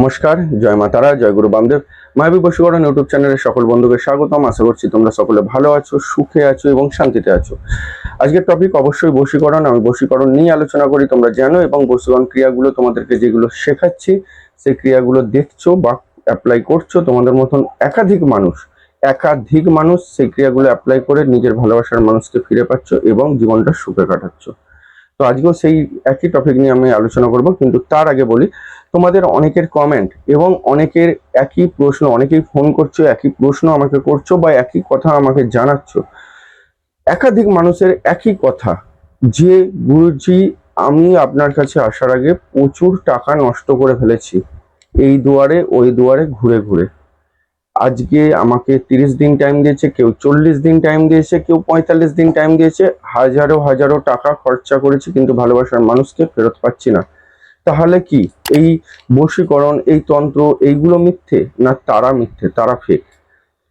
নমস্কার, জয় মা তারা, জয় গুরু বামদেব। মায়াবী বশীকরণ ইউটিউব চ্যানেলের সকল বন্ধুকে স্বাগতম। আশা করছি তোমরা সকলে ভালো আছো, সুখে আছো এবং শান্তিতে আছো। আজকের টপিক অবশ্যই বশীকরণ। আমি বশীকরণ নিয়ে আলোচনা করি, তোমরা জানো, এবং বশীকরণ ক্রিয়াগুলো তোমাদেরকে যেগুলো শেখাচ্ছি, সেই ক্রিয়াগুলো দেখছ বা অ্যাপ্লাই করছ, তোমাদের মতন একাধিক মানুষ একাধিক মানুষ সেই ক্রিয়াগুলো অ্যাপ্লাই করে নিজের ভালোবাসার মানুষকে ফিরে পাচ্ছ এবং জীবনটা সুখে কাটাচ্ছ। তো আজকেও সেই একই টপিক নিয়ে আমি আলোচনা করব, কিন্তু তার আগে বলি তোমাদের অনেকের কমেন্ট এবং অনেকের একই প্রশ্ন, অনেকেই ফোন করছ, একই প্রশ্ন আমাকে করছ বা একই কথা আমাকে জানাচ্ছ। একাধিক মানুষের একই কথা, যে গুরুজি, আমি আপনার কাছে আসার আগে প্রচুর টাকা নষ্ট করে ফেলেছি, এই দুয়ারে, ওই দুয়ারে ঘুরে ঘুরে। আজকে আমাকে তিরিশ দিন টাইম দিয়েছে, কেউ চল্লিশ দিন টাইম দিয়েছে, কেউ পঁয়তাল্লিশ দিন টাইম দিয়েছে, হাজারো হাজারো টাকা খরচা করেছি, কিন্তু ভালোবাসার মানুষকে ফেরত পাচ্ছি না। তাহলে কি? এই বশীকরণ, এই তন্ত্র, এইগুলো মিথ্যে না তারা মিথ্যে? তারা ফেক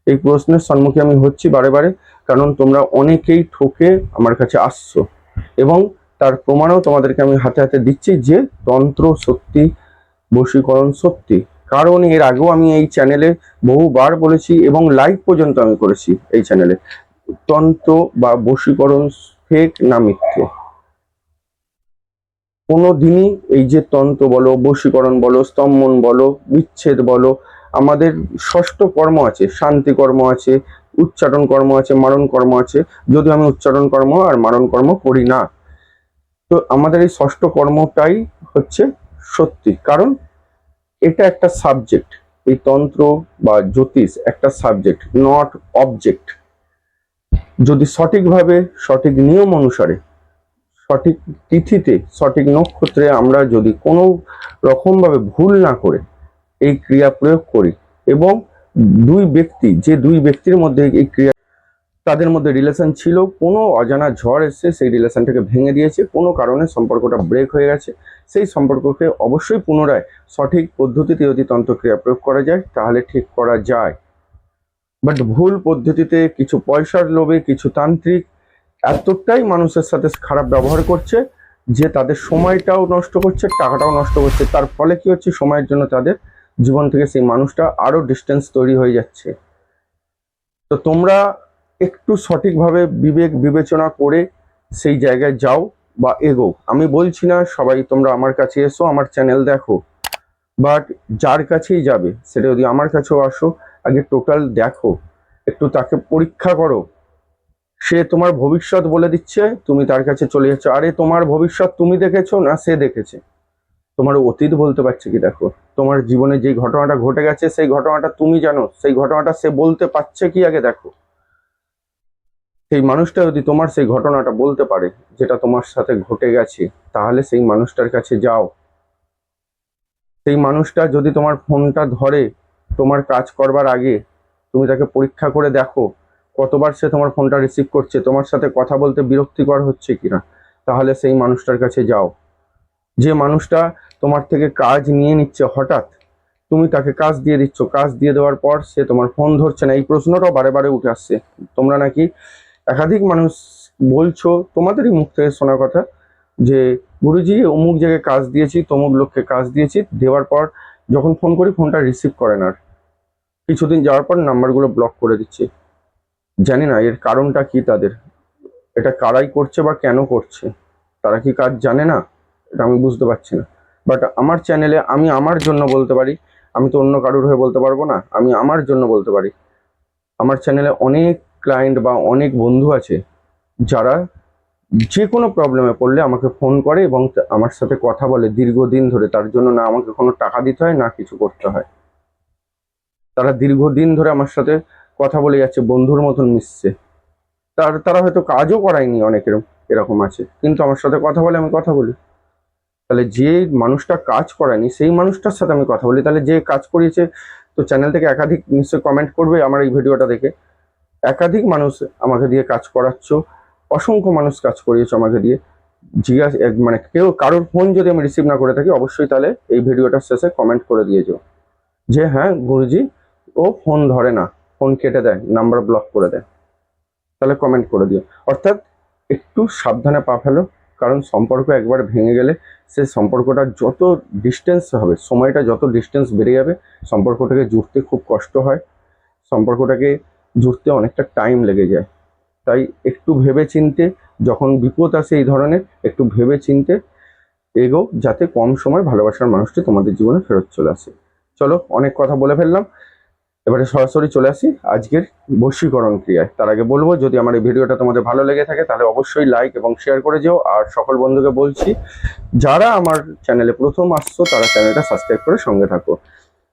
এই প্রশ্নের সম্মুখীন আমি হচ্ছি বারে বারে, কারণ তোমরা অনেকেই ঠকে আমার কাছে আসছো। এবং তার প্রমাণও তোমাদেরকে আমি হাতে হাতে দিচ্ছি যে তন্ত্র সত্যি, বশীকরণ সত্যি। কারণ এর আগেও আমি এই চ্যানেলে বহুবার বলেছি এবং লাইভ পর্যন্ত আমি করেছি এই চ্যানেলে তন্ত্র বা বশীকরণ ফেক না মিথ্যে? কোনো দিনই এই যে তন্ত্র বলো, বশীকরণ বলো, স্তম্ভন বলো, বিচ্ছেদ বলো, আমাদের ষষ্ঠ কর্ম আছে, শান্তি কর্ম আছে, উচ্চারণ কর্ম আছে, মারণ কর্ম আছে। যদিও আমি উচ্চারণ কর্ম আর মারণ কর্ম করি না। তো আমাদের এই ষষ্ঠ কর্মটাই হচ্ছে সত্যি। কারণ এটা একটা সাবজেক্ট এই তন্ত্র বা জ্যোতিষ একটা সাবজেক্ট নট অবজেক্ট যদি সঠিকভাবে সঠিক নিয়ম অনুসারে সঠিক তিথিতে, সঠিক নক্ষত্রে আমরা যদি কোনো রকমভাবে ভুল না করে এই ক্রিয়া প্রয়োগ করি এবং দুই ব্যক্তি, যে দুই ব্যক্তির মধ্যে এই ক্রিয়া তাদের মধ্যে রিলেশন ছিল, কোনো অজানা ঝড় এসে সেই রিলেশনটাকে ভেঙে দিয়েছে, কোনো কারণে সম্পর্কটা ব্রেক হয়ে গেছে, সেই সম্পর্ককে অবশ্যই পুনরায় সঠিক পদ্ধতিতে যদি তন্ত্রক্রিয়া প্রয়োগ করা যায়, তাহলে ঠিক করা যায়। বাট ভুল পদ্ধতিতে কিছু পয়সার লোভে, কিছু তান্ত্রিক এতটাই মানুষের সাথে খারাপ ব্যবহার করছে যে তাদের সময়টাও নষ্ট করছে, টাকাটাও নষ্ট করছে। তার ফলে কি হচ্ছে? সময়ের জন্য তাদের জীবন থেকে সেই মানুষটা আরও ডিস্টেন্স তৈরি হয়ে যাচ্ছে। তো তোমরা একটু সঠিকভাবে বিবেক বিবেচনা করে সেই জায়গায় যাও বা এগো আমি বলছি না সবাই তোমরা আমার কাছে এসো, আমার চ্যানেল দেখো। বাট যার কাছেই যাবে, সেটা যদি আমার কাছেও আসো, আগে টোটাল দেখো। একটু তাকে পরীক্ষা করো। সে তোমার ভবিষ্যৎ বলে দিচ্ছে, তুমি তার কাছে চলে যাচ্ছ। আরে, তোমার ভবিষ্যৎ তুমি দেখেছ না সে দেখেছে? তোমার অতীত বলতে পারছে কি? দেখো, তোমার জীবনে যে ঘটনাটা ঘটে গেছে, সেই ঘটনাটা তুমি জানো। সেই ঘটনাটা সে বলতে পারছে কি আগে দেখো। সেই মানুষটা যদি তোমার সেই ঘটনাটা বলতে পারে, যেটা তোমার সাথে ঘটে গেছে, তাহলে সেই মানুষটার কাছে যাও। সেই মানুষটা যদি তোমার ফোনটা ধরে, তোমার কাজ করবার আগে, তুমি তাকে পরীক্ষা করে দেখো কতবার সে তোমার ফোনটা রিসিভ করছে, তোমার সাথে কথা বলতে বিরক্তিকর হচ্ছে কিনা, তাহলে সেই মানুষটার কাছে যাও। যে মানুষটা তোমার থেকে কাজ নিয়ে নিচ্ছে হঠাৎ, তুমি তাকে কাজ দিয়ে দিচ্ছ। কাজ দিয়ে দেওয়ার পর সে তোমার ফোন ধরছে না, এই প্রশ্নটাও বারে বারে উঠে আসছে। তোমরা নাকি একাধিক মানুষ বলছো, তোমাদেরই মুখ থেকে শোনা কথা, যে গুরুজি, অমুক জায়গায় কাজ দিয়েছি, তমুক লোককে কাজ দিয়েছি, দেওয়ার পর যখন ফোন করি, ফোনটা রিসিভ করে না আর। কিছুদিন যাওয়ার পর নাম্বারগুলো ব্লক করে দিচ্ছে। জানি না, এর কারণটা কি তাদের? এটা কারাই করছে বা কেন করছে? তারা কি কাজ জানে না? এটা আমি বুঝতে পারছি না। বাট আমার চ্যানেলে আমি আমার জন্য বলতে পারি, আমি তো অন্য কারোর হয়ে বলতে পারব না, আমি আমার জন্য বলতে পারি। আমার চ্যানেলে অনেক ক্লায়েন্ট বা অনেক বন্ধু আছে, যারা যে কোনো প্রবলেমে পড়লে আমাকে ফোন করে এবং আমার সাথে কথা বলে দীর্ঘদিন ধরে। তার জন্য না আমাকে কোনো টাকা দিতে হয়, না কিছু করতে হয়। তারা দীর্ঘদিন ধরে আমার সাথে কথা বলে যাচ্ছে, বন্ধুর মতন মিশছে। তার, তারা হয়তো কাজও করায়নি অনেকের, এরকম আছে। কিন্তু আমার সাথে কথা বলে আমি কথা বলি। তাহলে যে মানুষটা কাজ করায়নি, সেই মানুষটার সাথে আমি কথা বলি। তাহলে যে কাজ করিয়েছে, তো চ্যানেল থেকে একাধিক নিশ্চয়ই কমেন্ট করবে আমার এই ভিডিওটা দেখে। একাধিক মানুষ আমাকে দিয়ে কাজ করাচ্ছ, অসংখ্য মানুষ কাজ করিয়েছো আমাকে দিয়ে। জিজ্ঞাসা মানে কেউ কারোর ফোন যদি আমি রিসিভ না করে থাকি, অবশ্যই তাহলে এই ভিডিওটার শেষে কমেন্ট করে দিয়েছ যে হ্যাঁ গুরুজি, ও ফোন ধরে না। ফোন কেটে দেয় নাম্বার ব্লক করে দেয়। তাহলে কমেন্ট করে দিও। অর্থাৎ একটু সাবধানে পা ফেলো, কারণ সম্পর্ক একবার ভেঙে গেলে সে সম্পর্কটা যত ডিস্টেন্স হবে, সময়টা যত ডিস্টেন্স বেড়ে যাবে, সম্পর্কটাকে জুড়তে খুব কষ্ট হয়। সম্পর্কটাকে জুড়তে অনেকটা টাইম লেগে যায়। তাই একটু ভেবে চিনতে যখন বিপদ আসে এই ধরনের, একটু ভেবে চিনতে এগো যাতে কম সময় ভালোবাসার মানুষটি তোমাদের জীবনে ফেরত চলে আসে। চলো, অনেক কথা বলে ফেললাম। এবারে সরাসরি চলে আসি আজকের বশীকরণ ক্রিয়ায়। তার আগে বলব, যদি আমার এই ভিডিওটা তোমাদের ভালো লেগে থাকে, তাহলে অবশ্যই লাইক এবং শেয়ার করে যেও। আর সকল বন্ধুকে বলছি, যারা আমার চ্যানেলে প্রথম আসছো, তারা চ্যানেলটা সাবস্ক্রাইব করে সঙ্গে থাকো।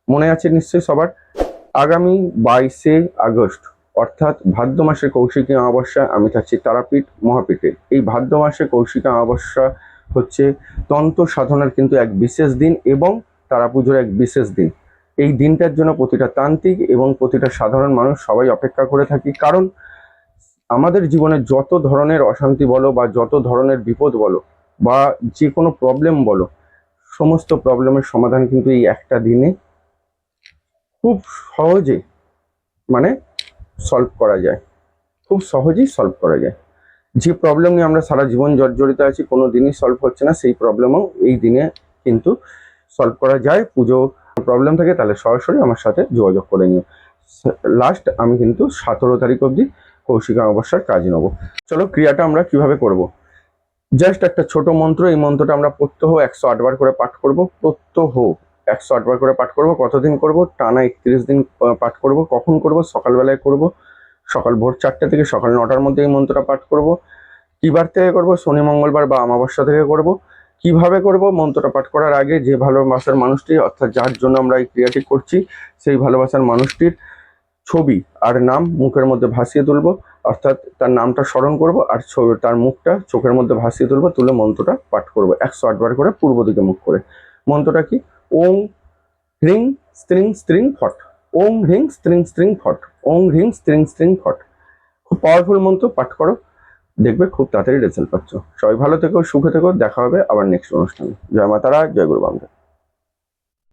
মনে আছে নিশ্চয়ই সবার? আগামী বাইশে আগস্ট, অর্থাৎ ভাদ্র মাসের কৌশিকী অমাবস্যা, আমি থাকছি তারাপীঠ মহাপীঠে। এই ভাদ্র মাসে কৌশিকী অমাবস্যা হচ্ছে তন্ত্র সাধনার কিন্তু এক বিশেষ দিন এবং তারা পুজোর এক বিশেষ দিন। এই দিনটার জন্য প্রতিটা তান্ত্রিক এবং প্রতিটা সাধারণ মানুষ সবাই অপেক্ষা করে থাকি। কারণ আমাদের জীবনে যত ধরনের অশান্তি বলো বা যত ধরনের বিপদ বলো বা যে কোনো প্রবলেম বলো, সমস্ত প্রবলেমের সমাধান কিন্তু এই একটা দিনে খুব সহজে মানে সলভ করা যায়। খুব সহজেই সলভ করা যায়। যে প্রবলেম নিয়ে আমরা সারা জীবন জর্জরিত আছি, কোনো দিনই সলভ হচ্ছে না। সেই প্রবলেমও এই দিনে কিন্তু সলভ করা যায়। পুজো প্রবলেম থাকে, তাহলে সরাসরি আমার সাথে যোগাযোগ করে নিও। লাস্ট আমি কিন্তু সতেরো তারিখ অবধি কৌশিক অমাবস্যার কাজ নেব। চলো, ক্রিয়াটা আমরা কীভাবে করব? জাস্ট একটা ছোট মন্ত্র, এই মন্ত্রটা আমরা প্রত্যহ একশো আটবার করে পাঠ করব। প্রত্যহ একশো আটবার করে পাঠ করব। কতদিন করব? টানা একত্রিশ দিন পাঠ করব। কখন করব? সকালবেলায় করব। সকাল ভোর চারটে থেকে সকাল নটার মধ্যে এই মন্ত্রটা পাঠ করব। কী বার থেকে করব? শনি, মঙ্গলবার বা অমাবস্যা থেকে করব। কীভাবে করব? মন্ত্রটা পাঠ করার আগে যে ভালোবাসার মানুষটি, অর্থাৎ যার জন্য আমরা এই ক্রিয়াটি করছি, সেই ভালোবাসার মানুষটির ছবি আর নাম মুখের মধ্যে ভাসিয়ে তুলব। অর্থাৎ তার নামটা স্মরণ করব আর তার মুখটা চোখের মধ্যে ভাসিয়ে তুলব, তুলে মন্ত্রটা পাঠ করব, একশো আটবার করে পূর্ব দিকে মুখ করে। মন্ত্রটা কি? ওং হ্রিং স্ত্রিং স্ত্রিং ফট। ওং হ্রিং স্ত্রিং স্ত্রিং ফট। ওং হ্রিং স্ত্রিং স্ত্রিং ফট। খুব পাওয়ারফুল মন্ত্র, পাঠ করো। দেখবে খুব তাড়াতাড়ি রেজাল্ট পাচ্ছ। সবাই ভালো থেকো, সুখে থেকো, দেখা হবে আবার নেক্সট অনুষ্ঠানে। জয় মাতারা, জয় গুরু বান্ধব